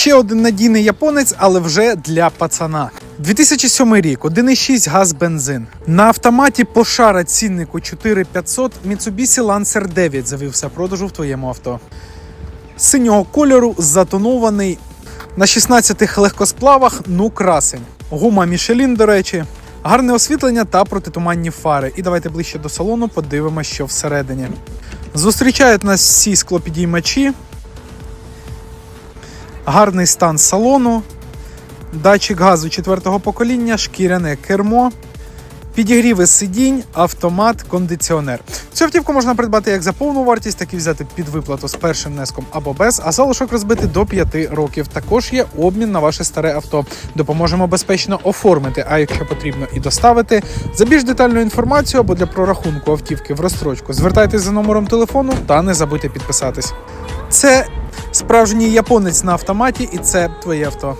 Ще один надійний японець, але вже для пацана. 2007 рік, 1,6 газ бензин. На автоматі пошара ціннику 4500 Mitsubishi Lancer 9 завівся продажу в твоєму авто. Синього кольору затонований на 16 легкосплавах, ну красень. Гума Мішелін, до речі, гарне освітлення та протитуманні фари. І давайте ближче до салону подивимося, що всередині. Зустрічають нас всі склопідіймачі, гарний стан салону, датчик газу четвертого покоління, шкіряне кермо, підігріви сидінь, автомат, кондиціонер. Цю автівку можна придбати як за повну вартість, так і взяти під виплату з першим внеском або без, а залишок розбити до 5 років. Також є обмін на ваше старе авто. Допоможемо безпечно оформити, а якщо потрібно, і доставити. За більш детальну інформацію або для прорахунку автівки в розстрочку звертайтесь за номером телефону та не забудьте підписатись. Це справжній японець на автоматі, і це твоє авто.